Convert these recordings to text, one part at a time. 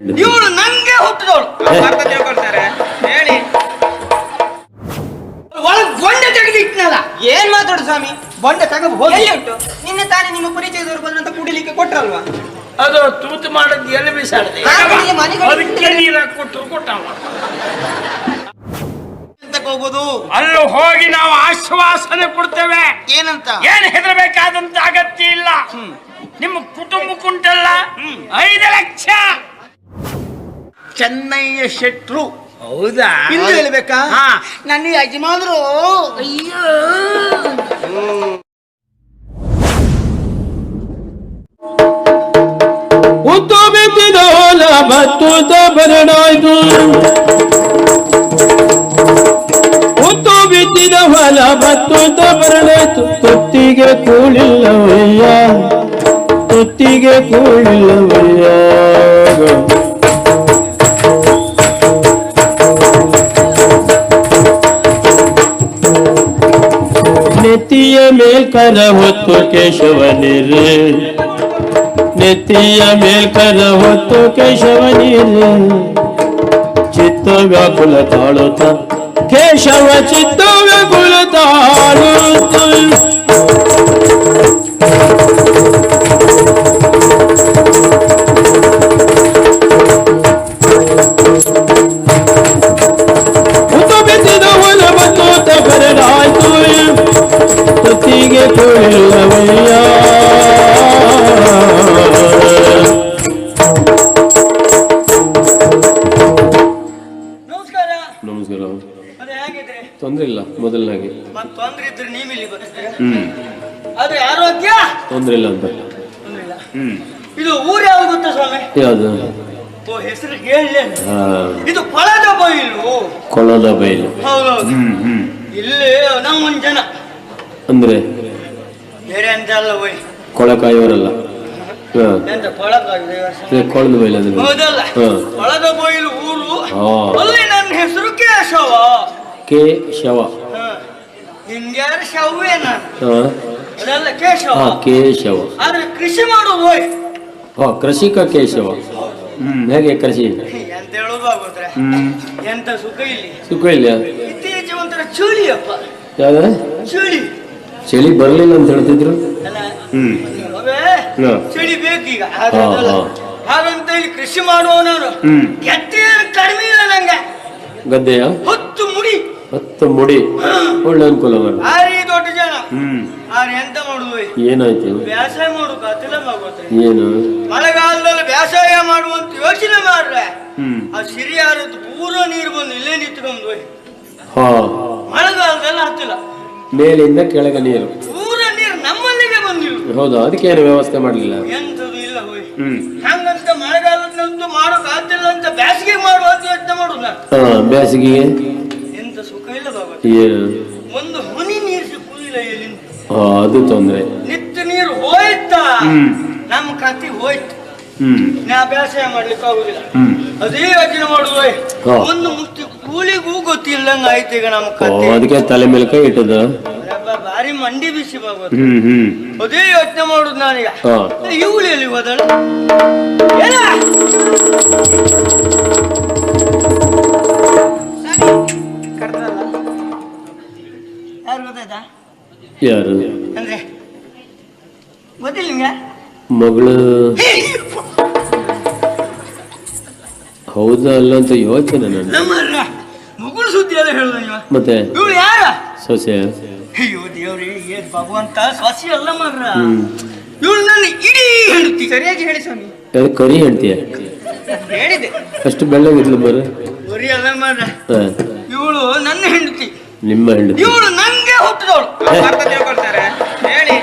ಇವಳು ನಂಗೆ ಹುಟ್ಟಿದವಳು. ಅರ್ಥ ತಿಳ್ಕೊಳ್ತಾರೆ ಹೇಳಿ. ಒಳಗ್ ಬೊಂಡೆ ತೆಗೆದಿಟ್ನಲ್ಲ ಏನ್ ಮಾತಾಡು ಸ್ವಾಮಿ? ಬೊಂಡೆ ತಗೊಂಡು ಎಲ್ಲಿ ಉಂಟು? ನಿನ್ನೆ ತಾನೇ ನಿಮ್ಮ ಪರಿಚಯದವರು ಬಂದ್ರಂತ ಕುಡಿಲಿಕ್ಕೆ ಕೊಟ್ರಲ್ವಾ? ಅದು ತೂತು ಮಾಡದ್ ಎಲ್ಲಿ ಬಿಸಾಡದೆ? ಹಾಗೆ ಮನೆಗೆ ಅದಕ್ಕೆ ನೀರ ಕೊಟ್ಟರು ಕೊಟ್ಟವ. ಎಂತಕ್ಕೆ ಹೋಗೋದು? ಅಲ್ಲಿ ಹೋಗಿ ನಾವು ಆಶ್ವಾಸನೆ ಕೊಡ್ತೇವೆ. ಏನಂತ? ಏನ್ ಹೆದರಬೇಕಾದಂತ ಅಗತ್ಯ ಇಲ್ಲ. ನಿಮ್ಮ ಕುಟುಂಬಕ್ಕುಂಟಲ್ಲ? ಐದು ಲಕ್ಷ. ಚೆನ್ನಯ್ಯ ಶೆಟ್ರು. ಹೌದಾ? ಇಲ್ಲಿ ಹೇಳ್ಬೇಕಾ? ಹಾ. ನನ್ನ ಯಜಮಾನರು. ಅಯ್ಯೋ. ಬಿತ್ತಿದ ಹೊಲ ಭತ್ತದ ಬರಡಾಯ್ತು ಉತ್ತು ಬಿತ್ತಿದ ಹೊಲ ಭತ್ತದ ಬರಡಾಯ್ತು ತುತ್ತಿಗೆ ಕೂಳಿಲ್ಲವಯ್ಯ. ತುತ್ತಿಗೆ ಕೂಳಿಲ್ಲವಯ್ಯ. ನೆತ್ತಿಯ ಮೇಲ್ಕರ ಹೊತ್ತು ಕೇಶವನಿರೇ ನೆತ್ತಿಯ ಮೇಲ್ಕರ ಹೊತ್ತು ಕೇಶವ ನೀರು ಚಿತ್ತ ವ್ಯಾಕುಲ ತಾಳುತ್ತ ಕೇಶವ ಚಿತ್ತ ವ್ಯಾಕುಲ ತಾಳುತ್ತ ಕೊಳದ ಬೈಲು ಹೌದೌದು. ಹ್ಮ್ ಹ್ಮ್. ಇಲ್ಲಿ ಜನ. ಅಂದ್ರೆ? ಬೇರೆ ಅಂತ ಅಲ್ಲ ಹೋಯ್ ಕೊಳಕಾಯವರಲ್ಲ ಎಂತ ಕೊಳದ ಬೈಲು ಅಂದ್ರೆ ಹೌದಲ್ಲ. ಹಾ. ಕೊಳದ ಬೈಲು ಊರು. ಹಾ. ಅಲ್ಲಿ ನನ್ನ ಹೆಸರು ಕೇಶವ. ಕೆ ಶವ ಹಾ. ಹಿಂಗ್ಯಾರ ಶವ್ವೇ ನಾನು? ಹಾ. ಅದೆಲ್ಲ ಕೇಶವ. ಹಾ ಕೇಶವ. ಆದ್ರೆ ಕೃಷಿ ಮಾಡೋದು ಹೋಯ್ ಹಾ ಕೃಷಿಕ ಕೇಶವ. ಹ್ಮ್ ಹೇಗೆ ಕೃಷಿ? ಹೇಳೋದು ಆಗೋದ್ರೆ ಎಂತ ಸುಖ ಇಲ್ಲಿ? ಸುಖ ಇಲ್ಲ. ಇತ್ತೀಚೆ ಒಂಥರ ಚಳಿಯಪ್ಪ ಯಾವ್ದ ಚಳಿ. ಚಳಿ ಬರ್ಲಿಲ್ಲ ಅಂತ ಹೇಳ್ತಿದ್ರು? ಚಳಿ ಬೇಕೀಗ ಹಾಗಂತ ಇಲ್ಲಿ ಕೃಷಿ ಮಾಡುವ ನಾನು. ಹ್ಮ್. ಎತ್ತೆ ಕಡಿಮೆ ಇಲ್ಲ ನಂಗೆ. ಗದ್ದೆಯ? ಹೊತ್ತು ಮುಡಿ. ಹತ್ತು ಮುಡಿ. ಒಳ್ಳೆ ಅನುಕೂಲ ಭಾರಿ ದೊಡ್ಡ ಜನ. ಹ್ಮ್. ಆದ್ರೆ ಎಂತ ಮಾಡುದು? ಏನಾಯ್ತು? ವ್ಯಾಸಾಯ ಮಾಡು ಕತ್ತಿಲ ಆಗೋದ್ರೆ ಏನು? ಮಳೆಗಾಲದಲ್ಲಿ ವ್ಯಾಸಾಯ ಮಾಡುವಂತ ಯೋಚನೆ ಮಾಡ್ರೆ ಹ್ಮ್ ಆ ಸಿರಿಯಾರದ್ದು ಪೂರ ನೀರು ಬಂದು ಇಲ್ಲೇ ನಿಂತ್ಕೊಂಡು ಮಳೆಗಾಲದಲ್ಲಿ ಹತ್ತಿಲ್ಲ. ಮೇಲಿಂದ ಕೆಳಗೆ ನೀರು. ಪೂರ ನೀರು ನಮ್ಮಲ್ಲಿಗೆ ಬಂದಿಲ್ಲ ಹೌದು ಅದಕ್ಕೆ ಏನು ವ್ಯವಸ್ಥೆ ಮಾಡಲಿಲ್ಲ? ಎಂತದು ಇಲ್ಲ ಹೋಯ್ ಹಂಗಂತ ಮಳೆಗಾಲದಂತೂ ಮಾಡೋಕ್ ಆಗ್ತಿಲ್ಲ ಅಂತ ಬೇಸಿಗೆ ಮಾಡುವ ಯೋಚನೆ ಮಾಡುದ ನಾನು. ಬೇಸಿಗೆಗೆ ಎಂತ ಸುಖ ಇಲ್ಲ ಬಾಬಾ. ಒಂದು ಹನಿ ನೀರು ಸಿಕ್ಕುದಿಲ್ಲ ಎಲ್ಲಿಂದ. ಅದು ತೊಂದ್ರೆ. ನಿತ್ಯ ನೀರು ಹೋಯ್ತಾ? ನಮ್ಮ ಕತ್ತಿ ಹೋಯ್ತು. ನಾ ಬೇಸಾಯ ಮಾಡ್ಲಿಕ್ಕೆ ಆಗುದಿಲ್ಲ. ಅದೇ ಯೋಚನೆ ಮಾಡುದು ಒಂದು ಮುಷ್ಟಿ ಕೂಲಿಗೂ ಗೊತ್ತಿಲ್ಲಂಗ ಆಯ್ತು ಈಗ ನಮ್ಮ ಅದಕ್ಕೆ ತಲೆ ಮೇಲೆ ಕೈ ಇಟ್ಟದ ಭಾರಿ ಮಂಡಿ ಬಿಸಿ ಬಾಬಾ ಹ್ಮ್ ಹ್ಮ್. ಅದೇ ಯೋಚನೆ ಮಾಡುದು ನಾನೀಗ ಇವಳು ಎಲ್ಲಿ ಹೋದಳು? ಯಾರು ಯಾರು? ಅಲ್ಲ ಅಂತ ಯೋಚನೆ ನನ್ನ ನಮ್ಮಲ್ಲ ಮಗುಳು ಸುದ್ದಿ ಅದ ಹೇಳುದು ನೀವು ಮತ್ತೆ? ಇವಳು ಯಾರ? ಸೊಸೆ? ಅಯ್ಯೋ ದೇವ್ರಿ ಏನ್ ಭಗವಂತ ಸೊಸಿ ಅಲ್ಲ ಮಾರ್ರ. ಇವಳು ನನ್ನ ಇಡೀ ಹೆಂಡತಿ. ಸರಿಯಾಗಿ ಹೇಳಿ ಸ್ವಾಮಿ. ಯಾವ್ದು ಕರಿ ಹೇಳ್ತೀಯ ಹೇಳಿದೆ. ಅಷ್ಟು ಬೆಳ್ಳಗಿದ್ಲು ಬರ ಬರೀ ಅಲ್ಲ ಮಾರ್ರ. ಇವಳು ನನ್ನ ಹೆಂಡತಿ. ನಿಮ್ಮ ಹೆಂಡತಿ. ಇವಳು ನಂಗೆ ಹುಟ್ಟಿದವಳು. ಅರ್ಥ ತಿಳ್ಕೊಳ್ತಾರೆ. ಹೇಳಿ.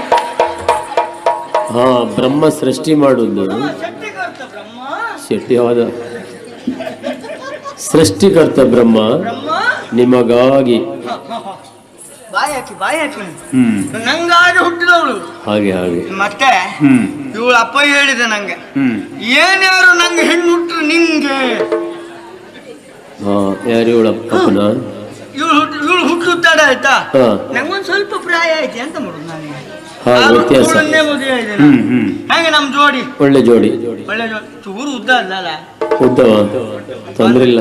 ಹಾ ಬ್ರಹ್ಮ ಸೃಷ್ಟಿ ಮಾಡುದು. ಶೆಟ್ಟಿ ಬ್ರಹ್ಮ. ಶೆಟ್ಟಿಯಾದ ಸೃಷ್ಟಿಕರ್ತ ಬ್ರಹ್ಮ ನಿಮಗಾಗಿ. ನಂಗಾಗಿ ಹುಟ್ಟಿದವಳು. ಹಾಗೆ ಹಾಗೆ. ಮತ್ತೆ ಇವಳ ಅಪ್ಪ ಹೇಳಿದೆ ನಂಗೆ ಏನ್ಯಾರು ನಂಗೆ ಹೆಣ್ಣು ಹುಟ್ಟರು ನಿಂಗೆ ಯಾರು ಇವಳ ಅಪ್ಪನ? ಇವಳು ಹುಟ್ಟು ಇವಳು ಹುಟ್ಟುತ್ತಾಡ ಆಯ್ತಾ ನಂಗೊಂದು ಸ್ವಲ್ಪ ಪ್ರಾಯ ಐತಿ ಅಂತ ಮಾಡುದು ನನಗೆ. ಹಾ ವ್ಯತ್ಯಾಸ. ಹ್ಮ್ ಹ್ಮ್. ಹಾಗೆ ನಮ್ ಜೋಡಿ. ಒಳ್ಳೆ ಜೋಡಿ. ಒಳ್ಳೆ ಜೋಡಿ. ಚೂರು ಉದ್ದ ಅಲ್ಲ ಉದ್ದವ ತೊಂದ್ರೆ ಇಲ್ಲ.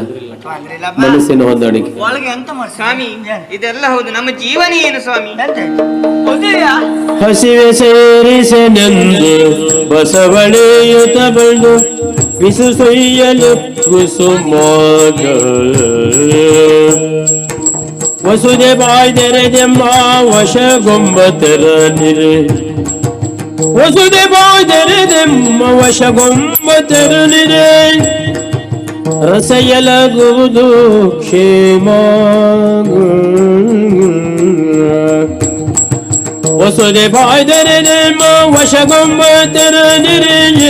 ಮನಸ್ಸಿನ ಹೊಂದಾಣಿಕೆ. ಒಳಗೆ ಎಂತ ಮಾಡಿ ಸ್ವಾಮಿ ಇದೆಲ್ಲ ಹೌದು. ನಮ್ಮ ಜೀವನ ಏನು ಸ್ವಾಮಿ? ಹಸಿವೆ ಸೇರಿಸೆನೆಂದು ಬಸವಳೆಯುತ ಬಂದು ಬಿಸು ಸೊಯ್ಯಲು ಕುಸುಮಾಗ ವಸುದೆ ಬಾಯ್ದೆರೆದೆಮ್ಮ ವಶಗೊಂಬತರ ನಿರೆ ವಸುದೆ ಬಾಯ್ದೆರೆದೆಮ್ಮ ವಶಗೊಂಬತರ ನಿರೆ ರಸಯಲಗುವುದು ಕ್ಷೇಮ ವಸುದೆ ಬಾಯ್ದರೆ ನೇಮ ವಶಗೊಂಬತರ ನಿರೆಯ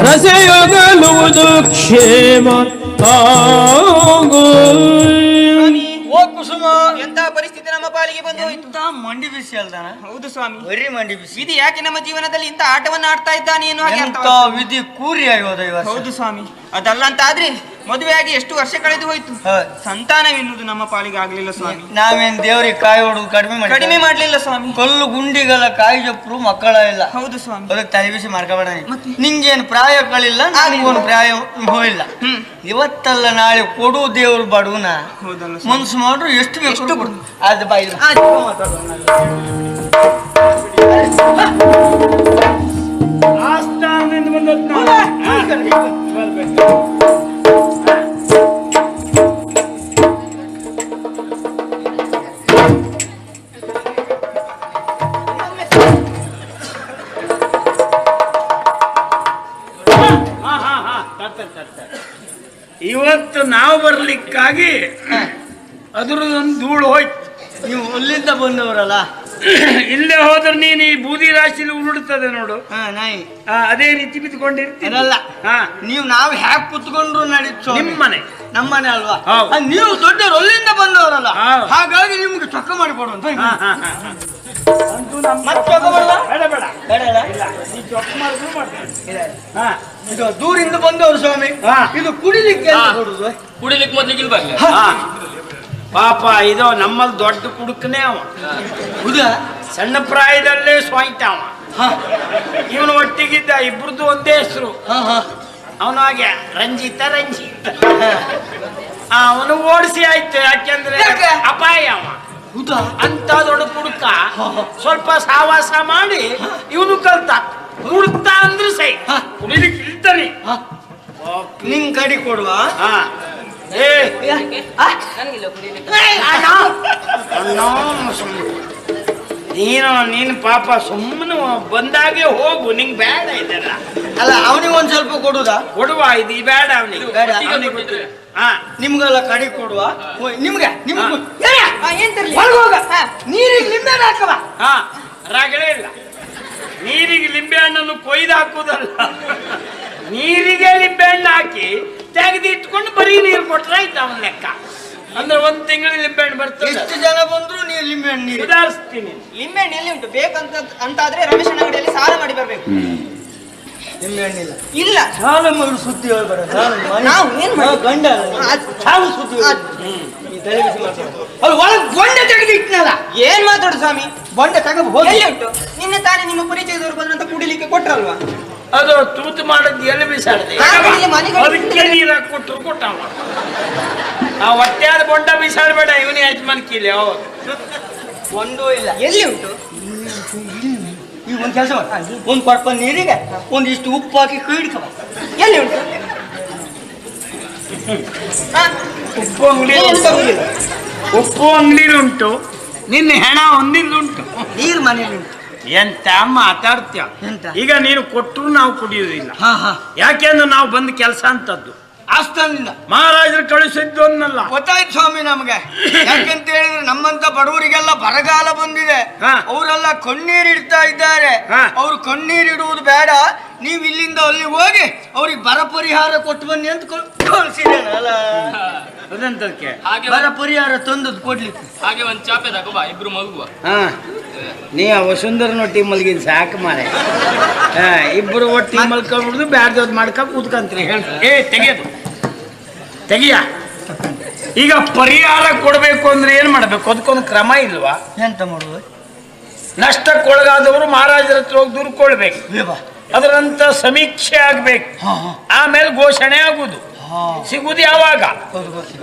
ರಸಯೋಗಲುವುದು ಕ್ಷೇಮ ಆಗು ಓ ಎಂತಹ ಪರಿಸ್ಥಿತಿ ನಮ್ಮ ಪಾಲಿಗೆ ಬಂದು ಹೋಯ್ತು? ಮಂಡಿ ಬಿಸಿ ಅಲ್ದಾನ? ಹೌದು ಸ್ವಾಮಿ. ಬರೀ ಮಂಡಿ ಬಿಸಿ. ವಿಧಿ ಯಾಕೆ ನಮ್ಮ ಜೀವನದಲ್ಲಿ ಇಂಥ ಆಟವನ್ನ ಆಡ್ತಾ ಇದ್ದಾನೆ ಏನು ಹಾಗೆ. ವಿಧಿ ಕೂರಿ ಆಗೋದ ಹೌದು ಸ್ವಾಮಿ. ಅದಲ್ಲ ಅಂತ ಆದ್ರೆ ಮದುವೆಯಾಗಿ ಎಷ್ಟು ವರ್ಷ ಕಳೆದು ಹೋಯ್ತು. ಸಂತಾನವೆನ್ನುವುದು ನಮ್ಮ ಪಾಲಿಗೆ ಆಗ್ಲಿಲ್ಲ ಸ್ವಾಮಿ. ನಾವೇನ್ ದೇವ್ರಿಗೆ ಕಾಯಿ ಹೊಡೆದು ಕಡಿಮೆ ಮಾಡಿ ಕಡಿಮೆ ಮಾಡ್ಲಿಲ್ಲ ಸ್ವಾಮಿ. ಕಲ್ಲು ಗುಂಡಿಗಳ ಕಾಯಿ ಜಪ್ರು ಮಕ್ಕಳ ಇಲ್ಲ. ಹೌದು ಸ್ವಾಮಿ. ಅದಕ್ಕೆ ತಲೆ ಬಿಸಿ ಮಾಡ್ಕೋಬೇಡ ನಿಂಗೇನು ಪ್ರಾಯಗಳಿಲ್ಲ ನನಗೊಂದು ಪ್ರಾಯ ಇಲ್ಲ ಹ್ಮ್. ಇವತ್ತಲ್ಲ ನಾಳೆ ಕೊಡು ದೇವ್ರು ಬಡವನ. ಹೌದಲ್ಲ ಸ್ವಾಮಿ. ಮನ್ಸು ಮಾಡ್ರು ಎಷ್ಟು ಬೇಕು ಎಷ್ಟು ಅದು ಬಾಯಿ ಆಸ್ಥಾನದಿಂದ ಇವತ್ತು ನಾವು ಬರ್ಲಿಕ್ಕಾಗಿ ಅದ್ರದೊಂದು ಧೂಳು ಹೋಯ್ತು. ನೀವು ಅಲ್ಲಿಂದ ಬಂದವರಲ್ಲ? ಇಲ್ಲೇ ಹೋದ್ರೆ ನೀನು ಈ ಬೂದಿ ರಾಶಿಲಿ ಉರುಡ್ತದೆ ನೋಡು. ಹಾ ನಾಯಿ. ಆ, ಅದೇ ರೀತಿ ಬಿದ್ಕೊಂಡಿರ್ತೀನಲ್ಲ ಇರಲ್ಲ ಹಾ. ನೀವು ನಾವು ಹ್ಯಾಕ್ ಕುತ್ಕೊಂಡ್ರು ನಡೀತು ನಿಮ್ಮನೆ ನಮ್ಮನೆ ಅಲ್ವಾ? ಹೌದು. ನೀವು ದೊಡ್ಡವರು ಅಲ್ಲಿಂದ ಬಂದವರಲ್ಲ. ಹೌದು. ಹಾಗಾಗಿ ನಿಮ್ಗೆ ಚೊಕ್ಕ ಮಾಡಿ ಕೊಡುವಂತ. ಹಾ, ಹಾ, ಹಾ, ಹಾ. ಅಂತೂ ನಮ್ಮ ಮತ್ತೆ ಬೇಡ ಬೇಡ. ಬೇಡ? ಇಲ್ಲ ನೀ ಚೊಕ್ಕ ಮಾಡಿದ್ರು ಮಾಡ್ತೀನಿ. ಹಾ. ಇದು ದೂರಿಂದ ಬಂದವರು ಸ್ವಾಮಿ. ಹಾ. ಇದು ಕುಡಿಲಿಕ್ಕೆ ಅಂತ ಕೊಡುದು ಕುಡಿಲಿಕ್ಕೆ ಮೊದ್ಲಿಗೆ ಇಲ್ಲಿ ಬರ್ಲಿ. ಹಾ. ಪಾಪ ಇದು ನಮ್ಮಲ್ಲಿ ದೊಡ್ಡ ಕುಡುಕನೇ ಅವ. ಹೌದಾ ಸಣ್ಣ ಪ್ರಾಯದಲ್ಲೇ ಸ್ವಾಯಿತ ಅವ. ಹಾ. ಇವನು ಒಟ್ಟಿಗಿದ್ದ ಇಬ್ರದ್ದು ಒಂದೇ ಹೆಸರು. ಹಾ ಹಾ. ಅವನು ಹಾಗೆ ರಂಜಿತ ರಂಜಿತ. ಅವನು ಓಡಿಸಿ ಆಯ್ತು ಯಾಕೆಂದ್ರೆ ಯಾಕೆ? ಅಪಾಯ ಅವ. ಹೌದಾ? ಅಂತ ಸ್ವಲ್ಪ ಸಾವಾಸ ಮಾಡಿ ಇವನು ಕಲ್ತ. ಕುಡ್ತ ಅಂದ್ರೆ ಸೈ. ಕುಡಿಲಿಕ್ಕೆ ಇಲ್ತಾನೆ. ಹಾ. ನಿಂಗ್ ಗಾಡಿ ಕೊಡುವ? ಹಾ. ಏ. ಅಣ್ಣ. ಅಣ್ಣ, ಸುಮ್ನೆ. ನೀನು ನೀನು ಪಾಪ ಸುಮ್ಮನೆ ಬಂದಾಗೆ ಹೋಗು. ನಿಂಗೆ ಬೇಡ ಇದೆಲ್ಲ. ಅಲ್ಲ ಅವನಿಗೆ ಒಂದ್ ಸ್ವಲ್ಪ ಕೊಡುದಾ? ಕೊಡುವ ಇದು ಈ ಬೇಡ ಅವನಿಗೆ. ಬೇಡ. ಅವನಿಗೆ ನಿಮ್ಗೆಲ್ಲ ಕಡಿ ಕೊಡುವ. ನಿಮ್ಗೆ ನಿಮ್ಗೆ ಏನ್ ತರ್ಲಿ? ಹೋಗ. ನೀರಿಗೆ ಲಿಂಬೆ ಹಾಕವ. ಹಾ ರಗಳೇ ಇಲ್ಲ. ನೀರಿಗೆ ಲಿಂಬೆ ಹಣ್ಣನ್ನು ಕೊಯ್ದು ಹಾಕುದಲ್ಲ. ನೀರಿಗೆ ಲಿಂಬೆ ಹಣ್ಣು ಹಾಕಿ ತೆಗೆದು ಇಟ್ಕೊಂಡು ಬರೀ ನೀರು ಕೊಟ್ರೆ ಆಯ್ತು ಅವನ ಲೆಕ್ಕ. ಅಂದ್ರೆ ಒಂದ್ ತಿಂಗಳು ಲಿಂಬೆ ಹಣ್ಣು ಬರ್ತದೆ ಎಷ್ಟು ಜನ ಬಂದ್ರು ನೀವು ಲಿಂಬೆ ಹಣ್ಣು ನೀರು? ಲಿಂಬೆ ಹಣ್ಣು ಎಲ್ಲಿ ಉಂಟು? ಬೇಕಂತ ಅಂತಾದ್ರೆ ರಮೇಶ್ ಅಂಗಡಿಯಲ್ಲಿ ಸಾಲ ಮಾಡಿ ಬರ್ಬೇಕು. ಹಣ್ಣಿಲ್ಲ. ಇಲ್ಲ. ಸಾಲ ಮಗಳು ಸುದ್ದಿ ಹೇಳ್ಬೇಡ ನಾನು ಏನ್ ಗಂಡ. ಸಾವು ಸುದ್ದಿ. ಈ ತಲೆ ಬಿಸಿ ಮಾಡ್ಬೇಡ. ಅಲ್ಲಿ ಒಳಗ್ ಬೊಂಡೆ ತೆಗೆದು ಇಟ್ನಲ್ಲ ಏನ್ ಮಾತಾಡು ಸ್ವಾಮಿ? ಬೊಂಡೆ ತಗೋ ಹೋಗಿ. ಎಲ್ಲಿ ಉಂಟು? ನಿನ್ನೆ ತಾನೇ ನಿಮ್ಮ ಪರಿಚಯದವರು ಬಂದ್ರಂತ ಕುಡಿಲಿಕ್ಕೆ ಕೊಟ್ರಲ್ವಾ? ಅದು ತೂತು ಮಾಡದ್ ಎಲ್ಲಿ ಬಿಸಾಡದೆ? ಕೊಟ್ಟಲ್ವಾ ಅದಕ್ಕೆ ನೀರ ಕೊಟ್ಟರು ಕೊಟ್ಟವ ಆ ಹೊಟ್ಟೆಯಾದ ಬೊಂಡ ಬಿಸಾಡಬೇಡ ಇವನೇ ಯಜಮಾನ್ ಕೀಲಿ ಹೌದು. ಒಂದೂ ಇಲ್ಲ. ಎಲ್ಲಿ ಉಂಟು? ಈಗ ಒಂದು ಕೆಲಸ ಮಾಡ. ಒಂದು ಕೊಡಪ ನೀರಿಗೆ ಒಂದಿಷ್ಟು ಉಪ್ಪು ಹಾಕಿ ಕೈಡ್ಕೊ ಎಲ್ಲಿ ಉಂಟು? ಉಪ್ಪು ಅಂಗಡಿ ಉಪ್ಪು ಅಂಗಡಿ ಉಂಟು. ನಿನ್ನ ಹೆಣ ಒಂದಿಲ್ಲುಂಟು ನೀರು ಮನೇಲಿ ಉಂಟು. ಎಂತ ಮಾತಾಡ್ತೀಯ ಎಂತ? ಈಗ ನೀನು ಕೊಟ್ಟರು ನಾವು ಕುಡಿಯುವುದಿಲ್ಲ. ಹಾ ಹಾ. ಯಾಕೆಂದ್ರೆ ನಾವು ಬಂದ ಕೆಲಸ ಅಂತದ್ದು. ಆಸ್ಥಾನದಿಂದ. ಮಹಾರಾಜರು ಕಳಿಸಿದ್ದು ಅನ್ನಲ್ಲ ಗೊತ್ತಾಯ್ತು ಸ್ವಾಮಿ ನಮ್ಗೆ. ಯಾಕಂತ ಹೇಳಿದ್ರೆ ನಮ್ಮಂತ ಬಡವರಿಗೆಲ್ಲ ಬರಗಾಲ ಬಂದಿದೆ. ಅವರೆಲ್ಲ ಕಣ್ಣೀರ್ ಇಡ್ತಾ ಇದ್ದಾರೆ. ಅವ್ರು ಕಣ್ಣೀರ್ ಇಡುವುದು ಬೇಡ. ನೀವು ಇಲ್ಲಿಂದ ಅಲ್ಲಿ ಹೋಗಿ ಅವ್ರಿಗೆ ಬರ ಪರಿಹಾರ ಕೊಟ್ಟು ಬನ್ನಿ ಅಂತ ಅದಂತಕ್ಕೆ? ಬರ ಪರಿಹಾರ ತಂದದ್ದು ಕೊಡ್ಲಿಕ್ಕೆ. ಹಾಗೆ ಒಂದ್ ಚಾಪೆ ತಗೋ ಬಾ ಇಬ್ರು ಮಗುವ. ಹಾ. ನೀ ಆ ವಸುಂಧರನ ಒಟ್ಟಿಗೆ ಮಲಗಿದ್ ಸಾಕು ಮಾರೆ. ಹಾ ಇಬ್ಬರು ಒಟ್ಟಿಗೆ ಮಲ್ಕೊಂಡ್ಬಿಡ್ದು ಬ್ಯಾರ್ದವ್ದು ಮಾಡ್ಕೊಂಡ್ ಕೂತ್ಕಂತ್ರಿ ಹೇಳಿ ಏ ತೆಗಿಯೋದು. ತೆಗಿಯ. ಈಗ ಪರಿಹಾರ ಕೊಡಬೇಕು ಅಂದ್ರೆ ಏನ್ ಮಾಡ್ಬೇಕು? ಅದಕ್ಕೊಂದು ಕ್ರಮ ಇಲ್ವಾ? ಎಂತ ಮಾಡುದು? ನಷ್ಟಕ್ಕೊಳಗಾದವರು ಮಹಾರಾಜರ ಹತ್ರ ಹೋಗಿ ದುರ್ಕೊಳ್ಬೇಕು ಕೊಡ್ಬೇಕು ಬಾ. ಸಮೀಕ್ಷೆ ಆಗ್ಬೇಕು. ಆಮೇಲೆ ಘೋಷಣೆ ಆಗುದು. ಸಿಗುದು ಯಾವಾಗ?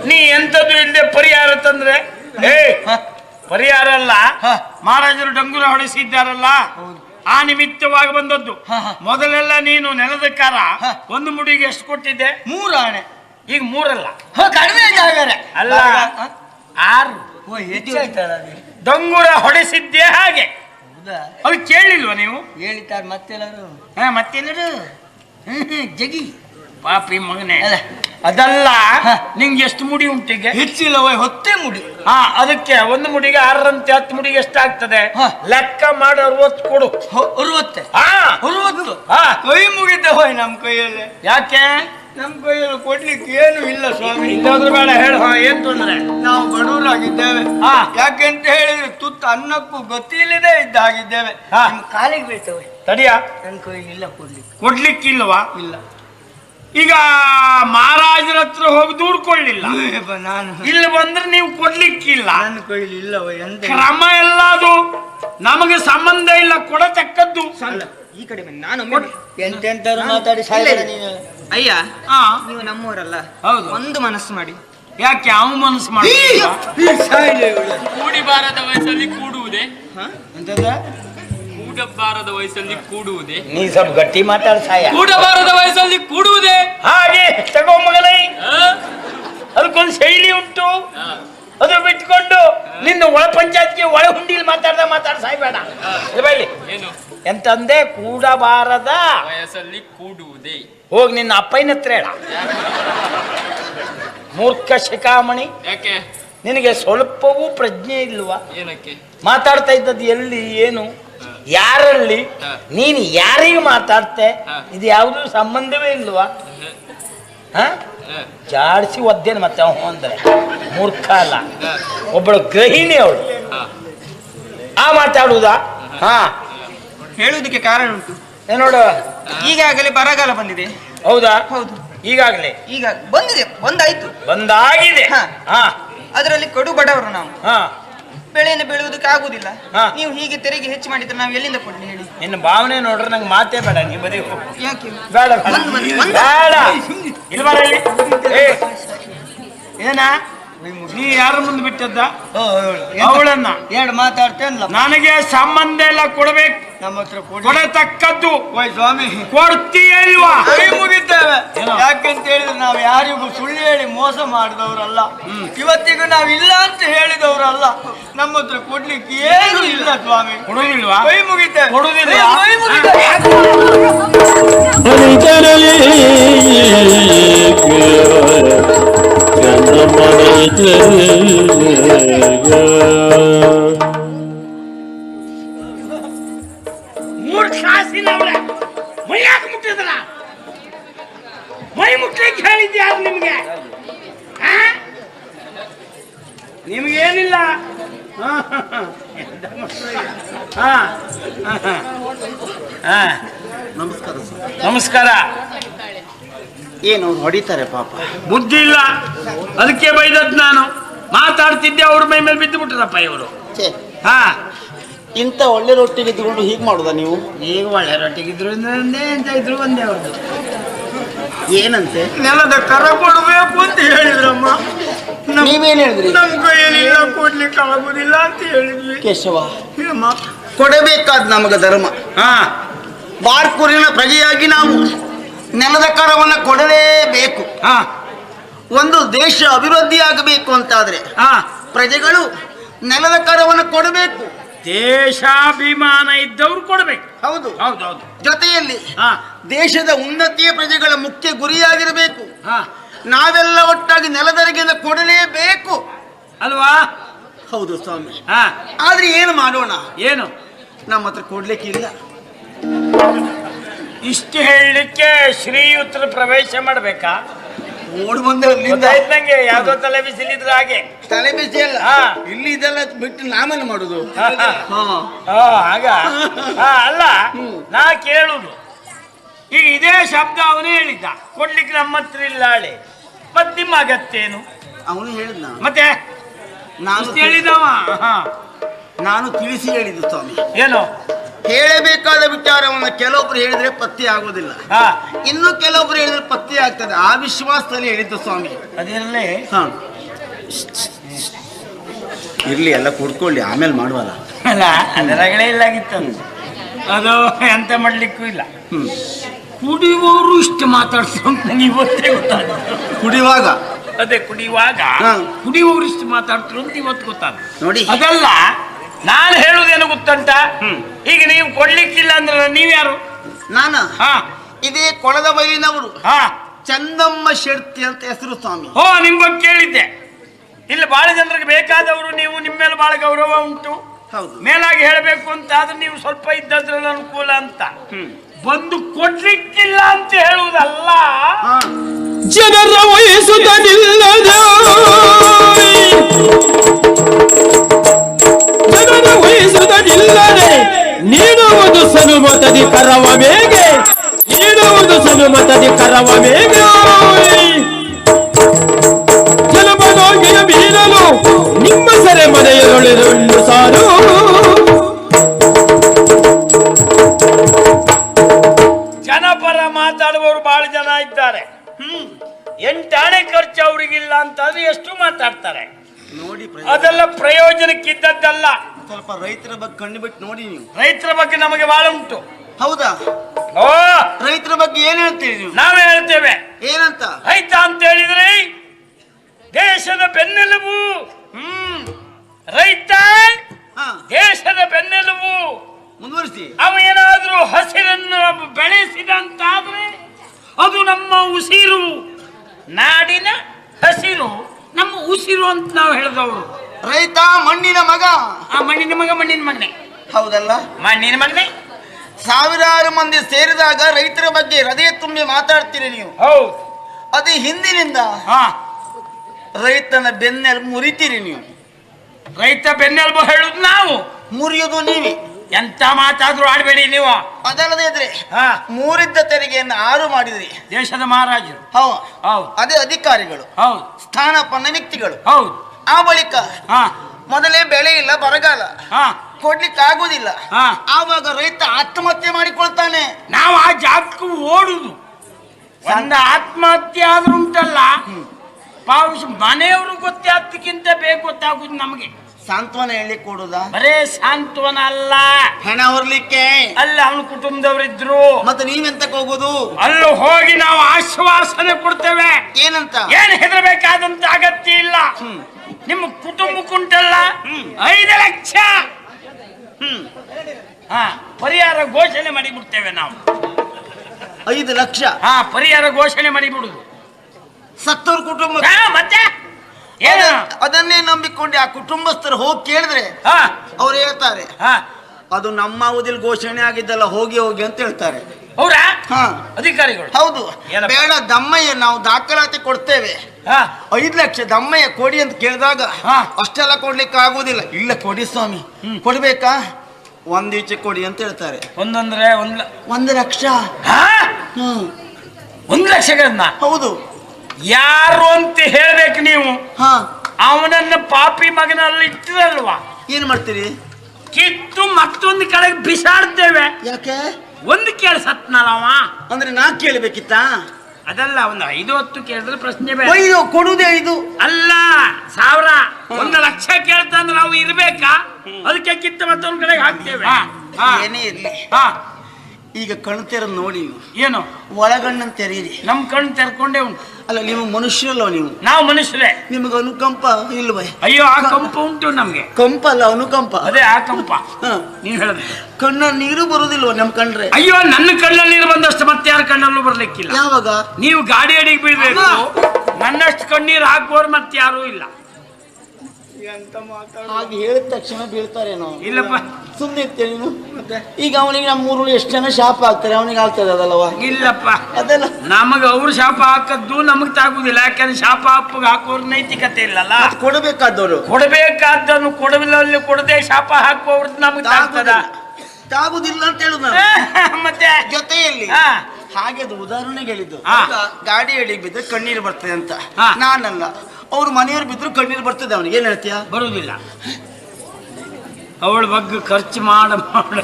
ನೀ ಎಂತದ್ದು ಇಲ್ಲದೆ ಪರಿಹಾರ ತಂದ್ರೆ? ಏ ಪರಿಹಾರ ಅಲ್ಲ. ಮಹಾರಾಜರು ಡಂಗುರ ಹೊಡೆಸಿದ್ದಾರಲ್ಲ? ಹೌದು. ಆ ನಿಮಿತ್ತವಾಗಿ ಬಂದದ್ದು. ಮೊದಲೆಲ್ಲ ನೀನು ನೆಲದ ಕಾರ ಒಂದು ಮುಡಿಗೆ ಎಷ್ಟು ಕೊಟ್ಟಿದ್ದೆ? ಮೂರು ಆಣೆ. ಈಗ ಮೂರಲ್ಲ. ಕಡಿಮೆ ಅಲ್ಲ? ಆರು. ಡಂಗುರ ಹೊಡೆಸಿದ್ದೆ ಹಾಗೆ. ಹೌದಾ? ಅದು ಕೇಳಿಲ್ವಾ ನೀವು? ಹೇಳಿದ್ದಾರೆ ಮತ್ತೆಲ್ಲರು. ಹ ಮತ್ತೆಲ್ಲರು. ಹ್ಮ್, ಹ್ಮ್, ಜಗಿ. ಪಾಪಿ ಮಗನೇ. ಅಲ್ಲ. ಅದಲ್ಲ. ನಿಂಗೆ ಎಷ್ಟು ಮುಡಿ ಉಂಟಿಗೆ? ಹೆಚ್ಚಿಲ್ಲ ಹೊತ್ತೇ ಹೊತ್ತೆ ಮುಡಿ. ಹಾ ಅದಕ್ಕೆ ಒಂದು ಮುಡಿಗೆ ಆರರಂತೆ ಹತ್ತು ಮುಡಿಗೆ ಎಷ್ಟಾಗ್ತದೆ. ಲೆಕ್ಕ ಮಾಡಿ ಅರವತ್ತು ಕೊಡು. ಅರವತ್ತೆ? ಹಾ. ಅರವತ್ತು? ಹಾ. ಕೈ ಮುಗಿದ್ದೆ ಹೋಯ್ ನಮ್ ಕೈಯಲ್ಲಿ. ಯಾಕೆ? ನಮ್ ಕೈಯಲ್ಲಿ ಕೊಡ್ಲಿಕ್ಕೆ ಏನು ಇಲ್ಲ ಸ್ವಾಮಿ. ಇಲ್ಲಾದ್ರೂ ಬೇಡ ಹೇಳು. ಹಾ ಏನ್ ತೊಂದ್ರೆ? ನಾವು ಬಡವರಾಗಿದ್ದೇವೆ. ಹಾ. ಯಾಕೆಂತ ಹೇಳಿದ್ರೆ ತುತ್ತ ಅನ್ನಕ್ಕೂ ಗೊತ್ತಿಲ್ಲದೆ ಇಲ್ಲದೆ ಇದ್ದಾಗಿದ್ದೇವೆ ಕಾಲಿಗೆ ಬೀಳ್ತೇವೆ. ತಡಿಯಾ. ನನ್ ಕೈಲಿ ಇಲ್ಲ ಕೊಡ್ಲಿಕ್ಕೆ. ಕೊಡ್ಲಿಕ್ಕಿಲ್ವಾ? ಇಲ್ಲ. ಈಗ ಮಹಾರಾಜರ ಹತ್ರ ಹೋಗಿ ದೂಡ್ಕೊಳ್ಳಿಲ್ಲ. ನಾನು ಇಲ್ಲಿ ಬಂದ್ರೆ ನೀವು ಕೊಡ್ಲಿಕ್ಕಿಲ್ಲ. ನಾನು ಎಂತ ಕ್ರಮ ಎಲ್ಲ ಅದು ನಮಗೆ ಸಂಬಂಧ ಇಲ್ಲ ಕೊಡತಕ್ಕದ್ದು. ಈ ಕಡೆ ಬನ್ನಿ ಎಂತೆಂತಾರು ಮಾತಾಡಿ. ಅಯ್ಯ ಹಾ ನೀವು ನಮ್ಮೂರಲ್ಲ. ಹೌದು. ಒಂದು ಮನಸ್ಸು ಮಾಡಿ. ಯಾಕೆ ಅವ ಮನಸ್ಸು ಮಾಡಿ ಕೂಡಿ ಬಾರದ ವಯಸ್ಸಲ್ಲಿ ಕೂಡುವುದೇ? ಎಂತದ? ಕೂಡಬಾರದ ವಯಸ್ಸಲ್ಲಿ ಕೂಡುವುದೇ? ನೀ ಸ್ವಲ್ಪ ಗಟ್ಟಿ ಮಾತಾಡ ಸಾಯ. ಕೂಡಬಾರದ ವಯಸ್ಸಲ್ಲಿ ಕೂಡುವುದೇ? ಹಾಗೆ ತಗೋ ಮಗನೇ ಆ? ಅದಕ್ಕೊಂದು ಶೈಲಿ ಉಂಟು. ಅದು ಬಿಟ್ಕೊಂಡು ನಿನ್ನ ಒಳ ಪಂಚಾಯತ್ಗೆ ಒಳ ಹುಂಡಿಲಿ ಮಾತಾಡ್ದ ಮಾತಾಡ ಸಾಯ್ಬೇಡ ಬೈಲಿ ಏನು? ಎಂತಂದೆ? ಕೂಡಬಾರದ. ವಯಸ್ಸಲ್ಲಿ ಕೂಡುವುದೇ? ಹೋಗಿ ನಿನ್ನ ಅಪ್ಪಯ್ಯನ ಹತ್ರ ಹೇಳ. ಮೂರ್ಖ ಶಿಖಾಮಣಿ. ಯಾಕೆ? ನಿನಗೆ ಸ್ವಲ್ಪವೂ ಪ್ರಜ್ಞೆ ಇಲ್ವಾ? ಏನಕ್ಕೆ? ಮಾತಾಡ್ತಾ ಇದ್ದದ್ದು ಎಲ್ಲಿ ಏನು? ಯಾರಲ್ಲಿ? ನೀನು ಯಾರಿಗೆ ಮಾತಾಡ್ತೆ? ಇದು ಯಾವುದೂ ಸಂಬಂಧವೇ ಇಲ್ವಾ? ಹ. ಜಾಡಿಸಿ ಒದ್ದೇನು ಮತ್ತೆ ಅವ ಅಂದ್ರೆ? ಮೂರ್ಖ ಅಲ್ಲ. ಒಬ್ಬಳು ಗೃಹಿಣಿ ಅವಳು. ಆ. ಮಾತಾಡುವುದಾ? ಹಾ. ಹೇಳುವುದಕ್ಕೆ ಕಾರಣ ಉಂಟು. ಏ ನೋಡು. ಈಗಾಗಲೇ ಬರಗಾಲ ಬಂದಿದೆ. ಹೌದಾ? ಹೌದು. ಈಗಾಗಲೇ? ಈಗ ಬಂದಿದೆ ಬಂದಾಯ್ತು. ಬಂದಾಗಿದೆ. ಹ. ಹಾ. ಅದರಲ್ಲಿ ಕಡು ಬಡವರು ನಾವು. ಹಾ. ಬೆಳೆಯನ್ನು ಬೆಳೆಯುವುದಕ್ಕೆ ಆಗುದಿಲ್ಲ ಹಾ. ನೀವು ಹೀಗೆ ತೆರಿಗೆ ಹೆಚ್ಚು ಮಾಡಿದ್ರೆ ನಾವು ಎಲ್ಲಿಂದ ಕೊಡ್ಲಿ ಹೇಳಿ. ನಿನ್ನ ಭಾವನೆ ನೋಡ್ರೆ ನಂಗೆ ಮಾತೇ ಬೇಡ ನೀ ಬರೀ. ಯಾಕೆ? ಬೇಡ ಬೇಡ. ಒಂದು ಮನೆ- ಬೇಡ. ಇಲ್ಲಿ ಬರ ಇಲ್ಲಿ ಏ ಏನ? ನೀ ಯಾರ ಮುಂದೆ ಬಿಟ್ಟದ್ದ? ಅವಳನ್ನ. ಎರಡು ಮಾತಾಡ್ತೇನಲ್ಲ. ನನಗೆ ಸಂಬಂಧ ಎಲ್ಲ ಕೊಡ್ಬೇಕು. ನಮ್ಮ ಹತ್ರ ಕೊಡಿ. ಕೊಡತಕ್ಕದ್ದು ಓಯ್ ಸ್ವಾಮಿ. ಕೊಡ್ತೀಯ ಇಲ್ವಾ ಮುಗಿದ್ದೇವೆ ಏನೋ? ಯಾಕೆಂತ ಹೇಳಿದ್ರೆ ನಾವು ಯಾರಿಗೂ ಸುಳ್ಳು ಹೇಳಿ ಮೋಸ ಮಾಡಿದವರಲ್ಲ. ಇವತ್ತಿಗೂ ನಾವು ಇಲ್ಲ ಅಂತ ಹೇಳಿದವರಲ್ಲ. ನಮ್ಮ ಹತ್ರ ಕೊಡ್ಲಿಕ್ಕೆ ಏನು ಇಲ್ಲ ಸ್ವಾಮಿ. ಕೊಡುದಿಲ್ವಾ? ಕೈ ಮುಗಿದ್ದೇವೆ ಕೊಡುದಿಲ್ವಾ? ಮೇಲೆ ಬಿದ್ದು ಬಿಟ್ರಪ್ಪ ಇವರು. ಛೇ. ಹಾ. ಇಂಥ ಒಳ್ಳೆ ರೊಟ್ಟಿಗೆ ಇದ್ಕೊಂಡು ಹೀಗೆ ಮಾಡುದಾ ನೀವು? ಈಗ ಒಳ್ಳೆ ರೊಟ್ಟಿಗಿದ್ರು ಒಂದೇ ಅಂತ ಇದ್ರು ಒಂದೇ ಅವ್ರದ್ದು ಏನಂತೆ? ನೆಲದ ಕರ ಕೊಡಬೇಕು ಅಂತ ಹೇಳಿದ್ರಮ್ಮ. ನಮ್- ನೀವೇನ್ ಹೇಳಿದ್ರಿ? ನಮ್ ಕೈಯಲ್ಲಿ ಇಲ್ಲ ಕೊಡ್ಲಿಕ್ಕೆ ಆಗುದಿಲ್ಲ ಅಂತ ಹೇಳಿದ್ವಿ. ಕೇಶವ. ಕೊಡಬೇಕಾದ ನಮಗ ಧರ್ಮ. ಹಾ. ಬಾರ್ಕೂರಿನ ಪ್ರಜೆಯಾಗಿ ನಾವು ನೆಲದ ಕರವನ್ನು ಕೊಡಲೇಬೇಕು. ಹಾ. ಒಂದು ದೇಶ ಅಭಿವೃದ್ಧಿ ಆಗಬೇಕು ಅಂತಾದ್ರೆ ಹಾ. ಪ್ರಜೆಗಳು ನೆಲದ ಕರವನ್ನು ಕೊಡಬೇಕು. ದೇಶಾಭಿಮಾನ ಇದ್ದವರು ಕೊಡಬೇಕು. ಹೌದು. ಹೌದೌದು ಜೊತೆಯಲ್ಲಿ ಹಾ. ದೇಶದ ಉನ್ನತಿಯ ಪ್ರಜೆಗಳ ಮುಖ್ಯ ಗುರಿಯಾಗಿರಬೇಕು. ಹಾ. ನಾವೆಲ್ಲ ಒಟ್ಟಾಗಿ ನೆಲದರಿಗೆಯಿಂದ ಕೊಡಲೇಬೇಕು. ಅಲ್ವಾ? ಹೌದು ಸ್ವಾಮಿ. ಹಾ. ಆದ್ರೆ ಏನು ಮಾಡೋಣ? ಏನು? ನಮ್ಮ ಹತ್ರ ಕೊಡ್ಲಿಕ್ಕೆ ಇಲ್ಲ. ಇಷ್ಟು ಹೇಳಲಿಕ್ಕೆ ಶ್ರೀಯುತರ ಪ್ರವೇಶ ಮಾಡ್ಬೇಕಾ? ಓಡ್ ಬಂದೆ ಅಲ್ಲಿಂದ ಗೊತ್ತಾಯ್ತು ನಂಗೆ ಯಾವ್ದೋ ತಲೆ ಬಿಸಿಲಿದ್ರ ಹಾಗೆ. ತಲೆ ಬಿಸಿ ಅಲ್ಲ. ಹಾ. ಇಲ್ಲಿ ಇದೆಲ್ಲ ಬಿಟ್ಟು ನಾವೇನು ಮಾಡುದು. ಹಾ, ಹಾಗ ಅಲ್ಲ ನಾ ಕೇಳುದು. ಈಗ ಇದೇ ಶಬ್ದ ಅವನು ಹೇಳಿದ್ದ. ಕೊಡ್ಲಿಕ್ಕೆ ನಮ್ಮ ಹತ್ರ ಇಲ್ಲ ಹಳೆ ಮತ್ ನಿಮ್ಮ ಅಗತ್ಯೇನು ಅವನು ಹೇಳಿದ್ನ. ಮತ್ತೆ? ನಾನು ಇಷ್ಟ್ ಹೇಳಿದವ? ಹಾ. ನಾನು ತಿಳಿಸಿ ಹೇಳಿದ್ದು ಸ್ವಾಮಿ. ಏನು? ಹೇಳಬೇಕಾದ ವಿಚಾರವನ್ನು ಕೆಲವೊಬ್ರು ಹೇಳಿದ್ರೆ ಪತ್ತೆ ಆಗೋದಿಲ್ಲ ಹಾ. ಇನ್ನು ಕೆಲವೊಬ್ರು ಹೇಳಿದ್ರೆ ಪತ್ತೆ ಆಗ್ತದೆ. ಆ ವಿಶ್ವಾಸದಲ್ಲಿ ಹೇಳಿದ್ದು ಸ್ವಾಮಿ. ಅದಿರಲಿ ಹಾ. ಇರ್ಲಿ ಎಲ್ಲ ಕುಡ್ಕೊಳ್ಳಿ ಆಮೇಲೆ ಮಾಡುವಲ್ಲ. ಅಲ್ಲ ಅದರಗಳೇ ಇಲ್ಲಾಗಿತ್ತು ಅದು. ಎಂತ ಮಾಡ್ಲಿಕ್ಕೂ ಇಲ್ಲ. ಹ್ಮ್. ಕುಡಿಯುವವರು ಇಷ್ಟು ಮಾತಾಡ್ತಾರೆ ಅಂತ ನನಗೆ ಇವತ್ತೇ ಗೊತ್ತಾಗ ಕುಡಿಯುವಾಗ. ಅದೇ ಕುಡಿಯುವಾಗ. ಕುಡಿಯುವವರು ಇಷ್ಟು ಮಾತಾಡ್ತಾರೆ ಅಂತ ಇವತ್ತು ಗೊತ್ತಾಗ ನೋಡಿ. ಅದಲ್ಲ ನಾನು ಹೇಳುವುದೇನು ಗೊತ್ತಂತ ಈಗ ನೀವು ಕೊಡ್ಲಿಕ್ಕಿಲ್ಲ ಅಂದ್ರೆ ನೀವ್ಯಾರು ನಾನು? ಹಾ. ಇದೇ ಕೊಳದ ಬೈಲಿನವರು ಹಾ. ಚಂದಮ್ಮ ಶೆಟ್ಟಿ ಅಂತ ಹೆಸರು ಸ್ವಾಮಿ. ಓ ನಿಮ್ ಬಗ್ಗೆ ಕೇಳಿದ್ದೆ. ಇಲ್ಲಿ ಬಾಳ ಜನರಿಗೆ ಬೇಕಾದವರು ನೀವು ನಿಮ್ಮ ಮೇಲೆ ಬಹಳ ಗೌರವ ಉಂಟು. ಹೌದು. ಮೇಲಾಗಿ ಹೇಳಬೇಕು ಅಂತ ಆದ್ರೆ ನೀವು ಸ್ವಲ್ಪ ಇದ್ದದ್ರಲ್ಲಿ ಅನುಕೂಲ ಅಂತ. ಬಂದು ಕೊಡ್ಲಿಕ್ಕಿಲ್ಲ ಅಂತ ಹೇಳುವುದಲ್ಲ. ಹಾ. ಜನರ ವಯಸ್ಸು ಜನರ ವಹಿಸುವುದನಿಲ್ಲದೆ ನೀಡುವುದು ಸನುಮತದಿ ಕರವ ಬೇಗೆ ನೀಡುವುದು ಸನುಮತದಿ ಕರವ ಬೇಗೆ ಜಲಮನೋಗಿಯ ಸ್ವಲ್ಪ ರೈತರ ಬಗ್ಗೆ ಕಣ್ಣು ಬಿಟ್ಟು ನೋಡಿ ನೀವು. ರೈತರ ಬಗ್ಗೆ ನಮಗೆ ಬಹಳ ಉಂಟು. ಹೌದಾ? ಓ! ರೈತರ ಬಗ್ಗೆ ಏನ್ ಹೇಳ್ತೀರಿ ನೀವು? ನಾವೇ ಹೇಳ್ತೇವೆ. ಏನಂತ? ರೈತ ಅಂತ ಹೇಳಿದ್ರೆ ದೇಶದ ಬೆನ್ನೆಲುಬು. ಹ್ಮ್. ರೈತ ಹಾ. ದೇಶದ ಬೆನ್ನೆಲುಬು. ಮುಂದುವರಿಸಿ. ಅವ ಏನಾದ್ರೂ ಹಸಿರನ್ನು ಬೆಳೆಸಿದಂತಾದ್ರೆ ಅದು ನಮ್ಮ ಉಸಿರು. ನಾಡಿನ ಹಸಿರು ನಮ್ಮ ಉಸಿರು ಅಂತ ನಾವು ಹೇಳಿದವರು. ರೈತ ಮಣ್ಣಿನ ಮಗ. ಆ ಮಣ್ಣಿನ ಮಗ ಮಣ್ಣಿನ ಮಗನೆ. ಹೌದಲ್ಲ? ಮಣ್ಣಿನ ಮಣ್ಣೆ ಸಾವಿರಾರು ಮಂದಿ ಸೇರಿದಾಗ ರೈತರ ಬಗ್ಗೆ ಹೃದಯ ತುಂಬಿ ಮಾತಾಡ್ತೀರಿ ನೀವು. ಹೌದು. ಅದೇ ಹಿಂದಿನಿಂದ ಹಾ. ರೈತನ ಬೆನ್ನೆಲ್ ಮುರಿತೀರಿ ನೀವು. ರೈತ ಬೆನ್ನೆಲುಬು ಹೇಳುದು ನಾವು. ಮುರಿಯೋದು ನೀವೇ. ಎಂತ ಮಾತಾದ್ರೂ ಆಡಬೇಡಿ ನೀವು. ಅದಲ್ಲದೆ ಇದ್ರೆ ಹಾ. ಮೂರಿದ್ದ ತೆರಿಗೆಯನ್ನು ಆರು ಮಾಡಿದ್ರಿ. ದೇಶದ ಮಹಾರಾಜರು. ಹೌ ಹೌದು. ಅದೇ ಅಧಿಕಾರಿಗಳು. ಹೌದು. ಸ್ಥಾನಪನ್ನ ವ್ಯಕ್ತಿಗಳು. ಹೌದು. ಆ ಬಳಿಕ ಹಾ. ಮೊದಲೇ ಬೆಳೆ ಇಲ್ಲ ಬರಗಾಲ. ಹಾ. ಕೊಡ್ಲಿಕ್ಕೆ ಆಗುದಿಲ್ಲ. ಹಾ. ಆವಾಗ ರೈತ ಆತ್ಮಹತ್ಯೆ ಮಾಡಿಕೊಳ್ತಾನೆ. ನಾವು ಆ ಜಾಗಕ್ಕೂ ಓಡುದು. ಒಂದು ಆತ್ಮಹತ್ಯೆ ಆದ್ರೂ ಉಂಟಲ್ಲ ಪಾವಿಸ್ ಮನೆಯವರು ಗೊತ್ತಾಗ್ತಕ್ಕಿಂತ ಬೇಕು ಗೊತ್ತಾಗುದು ನಮಗೆ. ಸಾಂತ್ವನ ಹೇಳಿ ಕೊಡುದ ಬರೇ ಸಾಂತ್ವನ ಅಲ್ಲ. ಹಣ ಹೊರ್ಲಿಕ್ಕೆ. ಅಲ್ಲ ಅವನ ಕುಟುಂಬದವರಿದ್ರು. ಮತ್ತೆ ನೀವೆಂತಕ್ಕೆ ಹೋಗುದು? ಅಲ್ಲಿ ಹೋಗಿ ನಾವು ಆಶ್ವಾಸನೆ ಕೊಡ್ತೇವೆ. ಏನಂತ? ಏನ್ ಹೆದರಬೇಕಾದಂತ ಅಗತ್ಯ ಇಲ್ಲ. ನಿಮ್ಮ ಕುಟುಂಬಕ್ಕುಂಟಲ್ಲ? ಐದು ಲಕ್ಷ! ಹ್ಮ್. ಹಾ ಪರಿಹಾರ ಘೋಷಣೆ ಮಾಡಿಬಿಡ್ತೇವೆ ನಾವು. ಐದು ಲಕ್ಷ? ಹಾ ಪರಿಹಾರ ಘೋಷಣೆ ಮಾಡಿಬಿಡುದು. ಸತ್ತವ್ರ ಕುಟುಂಬ ಹಾ, ಮತ್ತೆ? ಏನು? ಅದನ್ನೇ ನಂಬಿಕೊಂಡು ಆ ಕುಟುಂಬಸ್ಥರು ಹೋಗಿ ಕೇಳಿದ್ರೆ ಹಾ. ಅವ್ರು ಹೇಳ್ತಾರೆ. ಹಾ. ಅದು ನಮ್ಮ ಅವಧಿಲಿ ಘೋಷಣೆ ಆಗಿದ್ದಲ್ಲ ಹೋಗಿ ಹೋಗಿ ಅಂತ ಹೇಳ್ತಾರೆ. ಹಾ. ಅಧಿಕಾರಿಗಳು. ಹೌದು. ಏನಪ್ಪ? ಬೇಡ ದಮ್ಮಯ್ಯ ನಾವು ದಾಖಲಾತಿ ಕೊಡ್ತೇವೆ. ಹಾ. ಐದು ಲಕ್ಷ ದಮ್ಮಯ್ಯ ಕೊಡಿ ಅಂತ ಕೇಳಿದಾಗ ಹಾ. ಅಷ್ಟೆಲ್ಲ ಕೊಡ್ಲಿಕ್ಕೆ ಆಗುದಿಲ್ಲ. ಇಲ್ಲ ಕೊಡಿ ಸ್ವಾಮಿ. ಕೊಡ್ಬೇಕಾ? ಒಂದ್ ಈಚೆ ಕೊಡಿ ಅಂತ ಹೇಳ್ತಾರೆ. ಒಂದಂದ್ರೆ ಒಂದ್ ಲ- ಒಂದು ಲಕ್ಷ. ಹಾ? ಹ್ಮ್. ಒಂದ್ ಲಕ್ಷಗಳನ್ನ ಹೌದು. ಯಾರು ಅಂತ ಹೇಳ್ಬೇಕು ನೀವು? ಹಾ. ಅವನನ್ನ ಪಾಪಿ ಮಗನಲ್ಲಿ ಇಟ್ಟಿರಲ್ವಾ? ಏನ್ ಮಾಡ್ತೀರಿ? ಕಿತ್ತು ಮತ್ತೊಂದು ಕಡೆ ಬಿಸಾಡ್ತೇವೆ. ಯಾಕೆ? ಒಂದು ಕೇಳಿ ಸತ್ನಲ್ಲವ ಅಂದ್ರೆ ನಾ ಕೇಳಬೇಕಿತ್ತ? ಅದಲ್ಲ ಒಂದು ಐದು ಹತ್ತು ಕೇಳಿದ್ರೆ ಪ್ರಶ್ನೆ ಬೇಡ. ಐದು ಕೊಡುದೇ ಐದು. ಅಲ್ಲ ಸಾವಿರ. ಒಂದು ಲಕ್ಷ ಕೇಳ್ತಂದ್ರೆ ನಾವು ಇರ್ಬೇಕಾ? ಅದಕ್ಕೆ ಕಿತ್ತು ಮತ್ತೊಂದು ಕಡೆ ಹಾಕ್ತೇವೆ. ಹಾ, ಏನೇ ಇರ್ಲಿ. ಹಾ. ಈಗ ಕಣ್ಣು ತೆರ ನೋಡಿ ನೀವು. ಏನು? ಒಳಗಣ್ಣನ್ನು ತೆರೀರಿ ನಮ್ ಕಣ್ಣು ತೆರ್ಕೊಂಡೇ ಉಂಟು. ಅಲ್ಲ ನೀವು ಮನುಷ್ಯರಲ್ಲ ನೀವು? ನಾವು ಮನುಷ್ಯರೇ. ನಿಮಗೆ ಅನುಕಂಪ ಇಲ್ವೇ? ಅಯ್ಯೋ ಆ ಕಂಪ ಉಂಟು ನಮ್ಗೆ. ಕಂಪ ಅಲ್ಲ ಅನುಕಂಪ. ಅದೇ ಆ ಕಂಪ. ನೀವು ಹೇಳಿದ್ರೆ ಕಣ್ಣ ನೀರು ಬರುದಿಲ್ವ ನಮ್ ಕಂಡ್ರೆ ಅಯ್ಯೋ ನನ್ನ ಕಣ್ಣಲ್ಲಿ ನೀರು ಬಂದಷ್ಟು ಮತ್ತೆ ಯಾರ ಕಣ್ಣಲ್ಲೂ ಬರ್ಲಿಕ್ಕಿಲ್ಲ. ಯಾವಾಗ? ನೀವು ಗಾಡಿ ಅಡಿಗೆ ಬೀಳ್ಬೇಕು. ನನ್ನಷ್ಟು ಕಣ್ಣೀರು ಹಾಕುವವ್ರು ಮತ್ತೆ ಯಾರೂ ಇಲ್ಲ. ಹಾಗೆ ಹೇಳಿದ ತಕ್ಷಣ ಬೀಳ್ತಾರೇನೋ. ಇಲ್ಲಪ್ಪ. ಸುಮ್ಮನೆ ಇರ್ತೇನೆ ನೀನು? ಈಗ ಅವನಿಗೆ ನಮ್ಮ ಊರು ಎಷ್ಟು ಜನ ಶಾಪ ಆಗ್ತಾರೆ ಅವನಿಗೆ ಆಗ್ತದೆ ಅದಲ್ಲವಾ? ಇಲ್ಲಪ್ಪ. ಅದೆಲ್ಲ. ನಮಗೆ ಅವ್ರು ಶಾಪ ಹಾಕದ್ದು ನಮಗ್ ತಾಗುದಿಲ್ಲ. ಯಾಕಂದ್ರೆ ಶಾಪ ಅಪ್ಪಗೆ ಹಾಕೋರ್ ನೈತಿಕತೆ ಇಲ್ಲಲ್ಲ? ಕೊಡಬೇಕಾದವರು. ಕೊಡಬೇಕಾದ್ದನ್ನು ಕೊಡವಿಲ್ಲಲ್ಲಿ ಕೊಡದೆ ಶಾಪ ಹಾಕುವವ್ರದ್ದು ನಮಗೆ ತಾಗ್ತದ. ತಾಗುದಿಲ್ಲ. ಅಂತ ಹೇಳುದು ಮತ್ತೆ? ಜೊತೆಯಲ್ಲಿ. ಹಾಗೆ ಅದು ಉದಾಹರಣೆಗೆ ಹೇಳಿದ್ದು. ಗಾಡಿ ಅಡಿಗೆ ಬಿದ್ದು ಕಣ್ಣೀರು ಬರ್ತದೆ ಅಂತ. ನಾನಲ್ಲ. ಅವ್ರ ಮನೆಯವ್ರು ಬಿದ್ರು ಕಣ್ಣೀರು ಬರ್ತದೆ ಅವನಿಗೆ. ಏನ್ ಹೇಳ್ತೀಯ? ಬರುವುದಿಲ್ಲ. ಅವಳ ಬಗ್ಗೆ ಖರ್ಚು ಮಾಡ ಮಾಡ.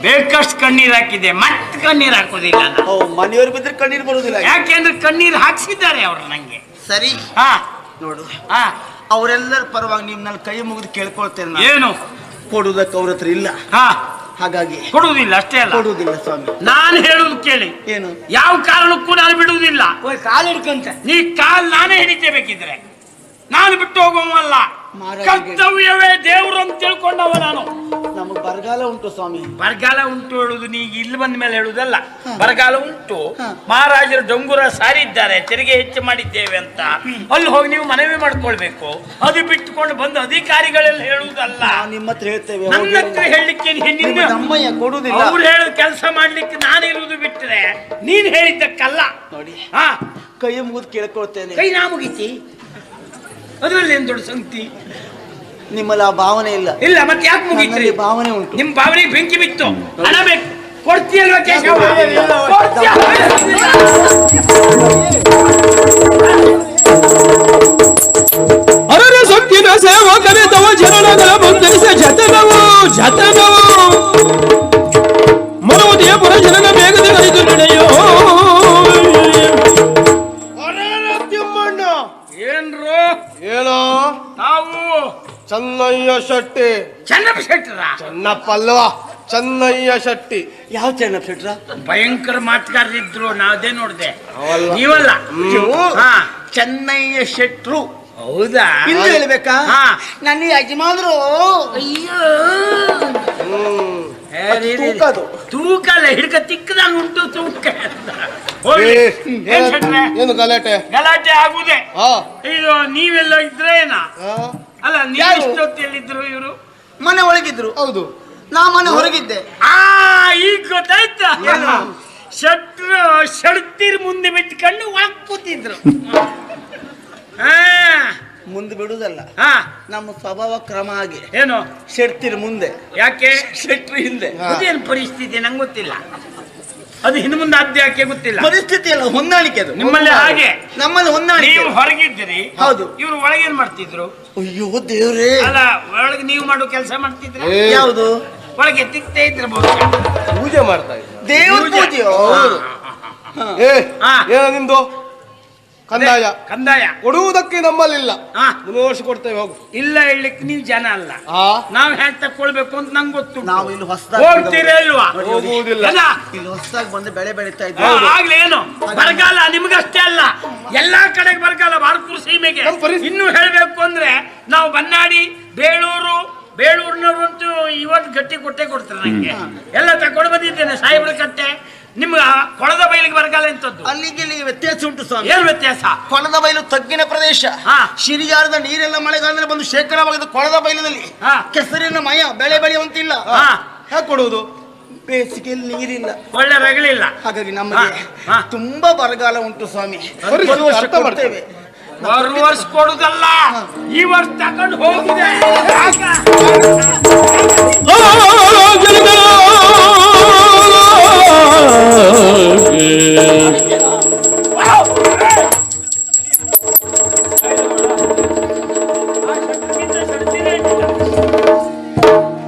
ಬೇಕಷ್ಟು ಕಣ್ಣೀರ್ ಹಾಕಿದೆ. ಮತ್ತೆ ಕಣ್ಣೀರ್ ಹಾಕೋದಿಲ್ಲ ನಾನು. ಓ ಮನೆಯವ್ರು ಬಿದ್ರೆ ಕಣ್ಣೀರು ಬರುವುದಿಲ್ಲ ಯಾಕೆಂದ್ರೆ ಕಣ್ಣೀರು ಹಾಕ್ಸಿದ್ದಾರೆ ಅವ್ರು ನಂಗೆ. ಸರಿ. ಹಾ. ನೋಡು. ಹಾ. ಅವರೆಲ್ಲರ ಪರವಾಗಿ ನಿಮ್ನಲ್ಲಿ ಕೈ ಮುಗಿದು ಕೇಳ್ಕೊಳ್ತೇನೆ ನಾನು. ಏನು? ಕೊಡುವುದಕ್ಕೆ ಅವ್ರ ಹತ್ರ ಇಲ್ಲ. ಹಾ. ಹಾಗಾಗಿ ಕೊಡುವುದಿಲ್ಲ ಅಷ್ಟೇ ಅಲ್ಲ. ಕೊಡುವುದಿಲ್ಲ ಸ್ವಾಮಿ. ನಾನು ಹೇಳುದು ಕೇಳಿ. ಏನು? ಯಾವ ಕಾರಣಕ್ಕೂ ನಾನು ಬಿಡುವುದಿಲ್ಲ. ಓಯ್ ಕಾಲ್ ಹಿಡ್ಕಂತ. ನೀ ಕಾಲ್ ನಾನೇ ಹಿಡಿತೆ ಬೇಕಿದ್ರೆ ನಾನು ಬಿಟ್ಟು ಹೋಗುವಲ್ಲ ಕರ್ತವ್ಯವೇ ದೇವರು ಅಂತ ತಿಳ್ಕೊಂಡವ ನಾನು. ನಮಗ್ ಬರಗಾಲ ಉಂಟು ಸ್ವಾಮಿ. ಬರಗಾಲ ಉಂಟು ಹೇಳುದು ನೀ ಇಲ್ಲಿ ಬಂದ ಮೇಲೆ ಹೇಳುದಲ್ಲ. ಬರಗಾಲ ಉಂಟು. ಮಹಾರಾಜರು ಡೊಂಗುರ ಸಾರಿದ್ದಾರೆ ತೆರಿಗೆ ಹೆಚ್ಚು ಮಾಡಿದ್ದೇವೆ ಅಂತ. ಅಲ್ಲಿ ಹೋಗಿ ನೀವು ಮನವಿ ಮಾಡ್ಕೊಳ್ಬೇಕು. ಅದು ಬಿಟ್ಟುಕೊಂಡು ಬಂದು ಅಧಿಕಾರಿಗಳೆಲ್ಲ ಹೇಳುವುದಲ್ಲ ನಿಮ್ಮ ಹತ್ರ ಹೇಳ್ತೇವೆ. ನನ್ನ ಹತ್ರ ಹೇಳಲಿಕ್ಕೆ ಕೊಡುದಿಲ್ಲ ನಿನ್ನ ನಮ್ಮಯ್ಯ ಕೊಡುವುದಿಲ್ಲ. ಅವ್ರು ಹೇಳೋ ಕೆಲಸ ಮಾಡ್ಲಿಕ್ಕೆ ನಾನು ಇರುವುದು ಬಿಟ್ಟರೆ ನೀನ್ ಹೇಳಿದ್ದಕ್ಕಲ್ಲ. ನೋಡಿ. ಹಾ. ಕೈ ಮುಗಿದು ಕೇಳ್ಕೊಳ್ತೇನೆ. ಕೈ ನಾ ಮುಗಿತಿ? ಅದರಲ್ಲಿ ಏನ್ ದೊಡ್ಡ ಸಂಗತಿ? ನಿಮ್ಮಲ್ಲಿ ಆ ಭಾವನೆ ಇಲ್ಲ. ಇಲ್ಲ ಮತ್ತೆ ಯಾಕೆ ಮುಗಿತ್ರಿ ನನ್ನಲ್ಲಿ ಭಾವನೆ ಉಂಟು. ನಿಮ್ ಬಾವನಿಗೆ ಬೆಂಕಿ ಬಿತ್ತು. ಹಣ ಬೇಕು. ಕೊಡ್ತೀಯಲ್ವಾ ಕೇಶವ? ಇಲ್ಲ. ಕೊಡ್ತೀಯ? ಅರರ ಸೊಕ್ಕಿನ ಸೇವಕನೆ ತವ ಜನಗಳ ಬಂಧನಿಸ ಜತನವು ಜತನವು. ಮರುವುದೇ ಪುರ ಜನನ ಬೇಗದೆ ಅರಿದು ನಡೆಯೋ ಚೆನ್ನಯ್ಯ ಶೆಟ್ಟಿ. ಚೆನ್ನಪ್ಪ ಶೆಟ್ಟರ ಚನ್ನಪ್ಪಲ್ವಾ ಚನ್ನಯ್ಯ ಶೆಟ್ಟಿ. ಯಾವ ಚೆನ್ನಪ್ಪ ಶೆಟ್ಟರ ಭಯಂಕರ ಮಾತುಗಾರರಿದ್ರು ನಾವದೇ ನೋಡಿದೆ. ಅವಲ್ಲ. ನೀವಲ್ಲ? ಹಾ ಚೆನ್ನಯ್ಯ ಶೆಟ್ರು. ಹೌದಾ? ಇನ್ನು ಹೇಳ್ಬೇಕಾ? ಹಾ. ನನ್ನ ಯಜಮಾನರು. ಅಯ್ಯೋ. ಹ್ಮ್. ಏ, ರೀ, ರೀ, ರೀ. ತೂಕ ಅದು. ತೂಕ ಅಲ್ಲ ಹಿಡ್ಕ ತಿಕ್ಕದಾಗ ಉಂಟು ತೂಕ ಅಂತ. ಹೋಗ್ಲಿ. ಏ, ಏನ್ ಶೆಟ್ರೆ? ಏನು ಗಲಾಟೆ? ಗಲಾಟೆ ಆಗುದೆ? ಹಾ. ಇದು ನೀವೆಲ್ಲ ಇದ್ರೇನಾ? ಹಾ, ಅಲ್ಲ ನೀವು ಯಾರು? ಇವರು? ಮನೆ ಒಳಗಿದ್ರು. ಹೌದು. ನಾ ಮನೆ ಹೊರಗಿದ್ದೆ. ಆ ಈಗ ಗೊತ್ತಾಯ್ತಾ? ಶಟ್ರು ಶಡ್ತಿರ್ ಮುಂದೆ ಬಿಟ್ಕೊಂಡು ಒಳಗ್ ಕೂತಿದ್ರು. ಹಾ. ಮುಂದೆ ಬಿಡುದಲ್ಲ. ಹಾ. ನಮ್ಮ ಸ್ವಭಾವ ಕ್ರಮ ಹಾಗೆ. ಏನು? ಶೆಟ್ತಿರ್ ಮುಂದೆ. ಯಾಕೆ? ಶೆಟ್ರು ಹಿಂದೆ. ಅದೇನು ಪರಿಸ್ಥಿತಿ? ನಂಗೆ ಗೊತ್ತಿಲ್ಲ. ಅದು ಹಿಂದೆ ಮುಂದೆ ಆದ್ಯಾಕೆ ಯಾಕೆ ಗೊತ್ತಿಲ್ಲ. ಪರಿಸ್ಥಿತಿ ಅಲ್ಲ ಹೊಂದಾಣಿಕೆ ಅದು. ನಿಮ್ಮಲ್ಲಿ ಹಾಗೆ. ನಮ್ಮಲ್ಲಿ ಹೊಂದಾಣಿಕೆ ನೀವು ಹೊರಗಿದ್ದೀರಿ. ಹೌದು. ಇವ್ರು ಒಳಗೇನ್ ಮಾಡ್ತಿದ್ರು? ಅಯ್ಯೋ ದೇವ್ರೇ. ಅಲ್ಲ ಒಳಗೆ ನೀವು ಮಾಡೋ ಕೆಲಸ ಮಾಡ್ತಿದ್ರು. ಯಾವುದು? ಒಳಗೆ ತಿಕ್ತೇ ಇದ್ರೆ ಪೂಜೆ ಮಾಡ್ತಾ ಇದ್ದ ದೇವ್ರ ಪೂಜೆ. ಏ ಹಾ. ಕಂದಾಯ. ಕಂದಾಯ. ಕೊಡುವುದಕ್ಕೆ ನಮ್ಮಲ್ಲಿಲ್ಲ. ಹಾ ಮುಂದಿನ ವರ್ಷ ಕೊಡ್ತೇವೆ ಹೋಗು. ಇಲ್ಲ ಹೇಳಲಿಕ್ಕೆ ನೀವು ಜನ ಅಲ್ಲ. ನಾವು ನಾವ್ ಹ್ಯಾಕ್ ತಕ್ಕೊಳ್ಬೇಕು ಅಂತ ನಂಗೆ ಗೊತ್ತು ನಾವು ಇಲ್ಲಿ ಹೊಸದಾಗಿ ಹೋಗ್ತೀರಾ ಇಲ್ವಾ? ಹೋಗುವುದಿಲ್ಲ? ಇಲ್ಲಿ ಹೊಸದಾಗಿ ಬಂದು ಬೆಳೆ ಬೆಳೀತಾ ಇದ್ವಿ ಆಗ್ಲೇ ಏನು? ಬರಗಾಲ ನಿಮಗಷ್ಟೇ ಅಲ್ಲ. ಎಲ್ಲಾ ಕಡೆಗೆ ಬರಗಾಲ ಭಾರತಪುರ ಸೀಮೆಗೆ. ಪರಿಸ್ಥಿತಿ- ಇನ್ನು ಹೇಳ್ಬೇಕು ಅಂದ್ರೆ ನಾವು ಬನ್ನಾಡಿ ಬೇಳೂರು ಬೇಳೂರಿನವರಂತೂ ಇವತ್ತು ಗಟ್ಟಿ ಕೊಟ್ಟೆ ಕೊಡ್ತಾರೆ ನಂಗೆ. ಎಲ್ಲ ತಕೊಂಡು ಬಂದಿದ್ದೇನೆ. ಸಾಹೇಬ್ರ ಕಟ್ಟೆ ನಿಮ್ಗೆ ಕೊಳದ ಬೈಲಿಗೆ ಬರಗಾಲ ಎಂತದ್ದು ಅಲ್ಲಿಗೆ ಇಲ್ಲಿಗೆ ವ್ಯತ್ಯಾಸ ಉಂಟು ಸ್ವಾಮಿ ಏನ್ ವ್ಯತ್ಯಾಸ ಕೊಳದ ಬಯಲು ತಗ್ಗಿನ ಪ್ರದೇಶ ಹಾ. ಶಿರಿಯಾರದ ನೀರೆಲ್ಲ ಮಳೆಗಾಲದಲ್ಲಿ ಬಂದು ಶೇಖರವಾಗಿದ್ದು ಕೊಳದ ಬಯಲಿನಲ್ಲಿ ಹಾ. ಕೆಸರಿನ ಮಯ ಬೆಳೆ ಬೆಳೆಯುವಂತಿಲ್ಲ ಹಾ ಹೇಗೆ ಕೊಡುವುದು ಬೇಸಿಗೆಯಲ್ಲಿ ನೀರಿಲ್ಲ ಒಳ್ಳೆ ರಗಳಿಲ್ಲ ಹಾಗಾಗಿ ನಮಗೆ ಹಾ, ಹಾ. ತುಂಬಾ ಬರಗಾಲ ಉಂಟು ಸ್ವಾಮಿ ಒಂದು ವರ್ಷ ಅರ್ಥ ಕೊಡ್ತೇವೆ ಬರುವ ವರ್ಷ ಕೊಡುದಲ್ಲ ಈ ವರ್ಷ ತಕೊಂಡು ಹೋಗಿದೆ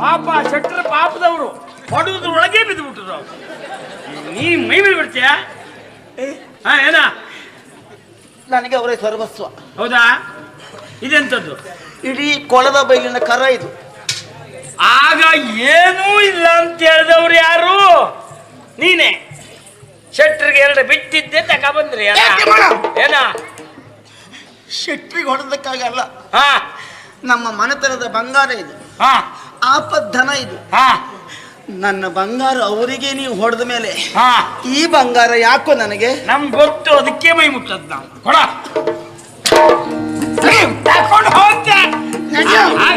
ಪಾಪ ಶೆಟ್ರ ಪಾಪದವರು ಹೊಡುದ್ರ ಒಳಗೆ ಬಿದ್ದು ಬಿಟ್ಟರು ನೀ ಮೈ ಮೇಲೆ ಬಿಡ್ತೀಯ? ಹಾ ಏನ? ನನಗೆ ಅವರೇ ಸರ್ವಸ್ವ ಹೌದಾ? ಇದೆಂತದ್ದು ಇಡೀ ಕೊಳದ ಬಯಲಿನ ಕರ ಇದು. ಆಗ ಏನೂ ಇಲ್ಲ ಅಂತ ಹೇಳಿದವ್ರು ಯಾರು? ನೀನೆ. ಶೆಟ್ರಿಗೆ ಎರಡು ಬಿಟ್ಟಿದ್ದೆ ತಕ ಬಂದ್ರಿ? ಯಾಕೆ? ಏನ? ಶೆಟ್ರಿಗೆ ಹೊಡೆದಕ್ಕಾಗಲ್ಲ ಹಾ. ನಮ್ಮ ಮನೆತನದ ಬಂಗಾರ ಇದು. ಹಾ. ಆಪद्धನ ಇದು. ಹಾ. ನನ್ನ ಬಂಗಾರ ಅವರಿಗೆ ನೀವು ಹೊಡೆದ ಮೇಲೆ ಹಾ. ಈ ಬಂಗಾರ ಯಾಕೋ ನನಗೆ? ನಮ್ ಗೊತ್ತು ಅದಕ್ಕೆ ಮೈ ಮುಟ್ಟದ್ ನಾವು. ಕೊಡ. ತಕೊಂಡು ಹೋಗ್ತೆ. ಆ